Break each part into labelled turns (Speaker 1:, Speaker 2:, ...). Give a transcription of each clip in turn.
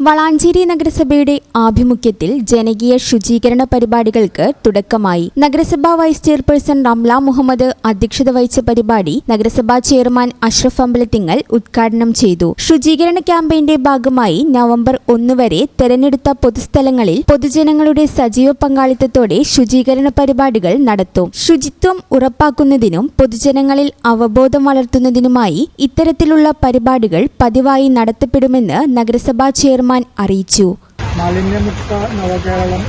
Speaker 1: വളാഞ്ചേരി നഗരസഭയുടെ ആഭിമുഖ്യത്തിൽ ജനകീയ ശുചീകരണ പരിപാടികൾക്ക് തുടക്കമായി. നഗരസഭാ വൈസ് ചെയർപേഴ്സൺ റംല മുഹമ്മദ് അധ്യക്ഷത വഹിച്ച പരിപാടി നഗരസഭാ ചെയർമാൻ അഷ്റഫ് അമ്പലത്തിങ്ങൽ ഉദ്ഘാടനം ചെയ്തു. ശുചീകരണ ക്യാമ്പയിന്റെ ഭാഗമായി നവംബർ ഒന്ന് വരെ തെരഞ്ഞെടുത്ത പൊതുസ്ഥലങ്ങളിൽ പൊതുജനങ്ങളുടെ സജീവ പങ്കാളിത്തത്തോടെ ശുചീകരണ പരിപാടികൾ നടത്തും. ശുചിത്വം ഉറപ്പാക്കുന്നതിനും പൊതുജനങ്ങളിൽ അവബോധം വളർത്തുന്നതിനുമായി ഇത്തരത്തിലുള്ള പരിപാടികൾ പതിവായി നടത്തപ്പെടുമെന്ന് നഗരസഭാ ചെയർമാൻ അറിയിച്ചു.
Speaker 2: മാലിന്യമുക്ത നവകേരളം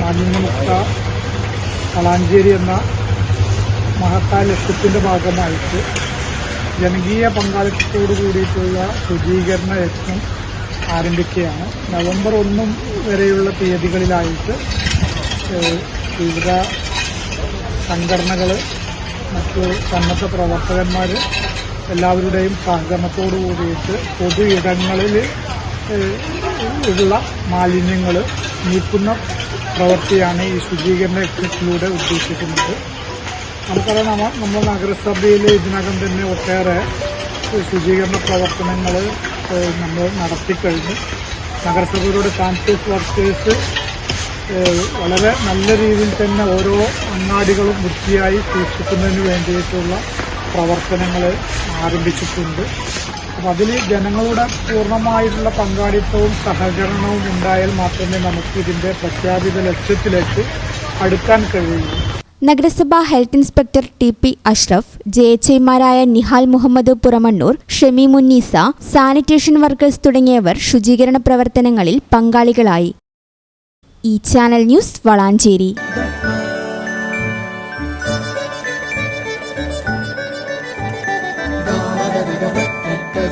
Speaker 2: മാലിന്യമുക്ത കളാഞ്ചേരി എന്ന മഹത്തായ ലക്ഷ്യത്തിന്റെ ഭാഗമായിട്ട് ജനകീയ പങ്കാളിത്തത്തോടു കൂടിയിട്ടുള്ള ശുചീകരണ യജ്ഞം ആരംഭിക്കുകയാണ്. നവംബർ ഒന്നും വരെയുള്ള തീയതികളിലായിട്ട് വിവിധ സംഘടനകൾ മറ്റു സന്നദ്ധ പ്രവർത്തകന്മാർ എല്ലാവരുടെയും സഹകരണത്തോടു കൂടിയിട്ട് പൊതു ഇടങ്ങളിൽ ഉള്ള മാലിന്യങ്ങൾ നീക്കുന്ന പ്രവൃത്തിയാണ് ഈ ശുചീകരണ യജ്ഞത്തിലൂടെ ഉദ്ദേശിക്കുന്നത്. നമുക്കറിയാം നമ്മൾ നഗരസഭയിൽ ഇതിനകം തന്നെ ഒട്ടേറെ ശുചീകരണ പ്രവർത്തനങ്ങൾ നമ്മൾ നടത്തിക്കഴിഞ്ഞു. നഗരസഭയിലൂടെ ട്രാൻസ്പോർട്ട് വർക്കേഴ്സ് വളരെ നല്ല രീതിയിൽ തന്നെ ഓരോ അങ്ങാടികളും വൃത്തിയായി സൂക്ഷിക്കുന്നതിന് വേണ്ടിയിട്ടുള്ള പ്രവർത്തനങ്ങൾ ആരംഭിച്ചിട്ടുണ്ട്. അപ്പം അതിൽ ജനങ്ങളുടെ പൂർണമായിട്ടുള്ള പങ്കാളിത്തവും സഹകരണവും ഉണ്ടായാൽ മാത്രമേ നമുക്ക് ഇതിന്റെ പ്രഖ്യാപിത ലക്ഷ്യത്തിലേക്ക് അടുക്കാൻ കഴിയൂ.
Speaker 1: നഗരസഭാ health inspector T P Ashraf J H ഐമാരായ നിഹാൽ മുഹമ്മദ് പുറമണ്ണൂർ ഷെമി മുന്നീസ സാനിറ്റേഷൻ വർക്കേഴ്സ് തുടങ്ങിയവർ ശുചീകരണ പ്രവർത്തനങ്ങളിൽ പങ്കാളികളായി. ഈ channel news Valanchery.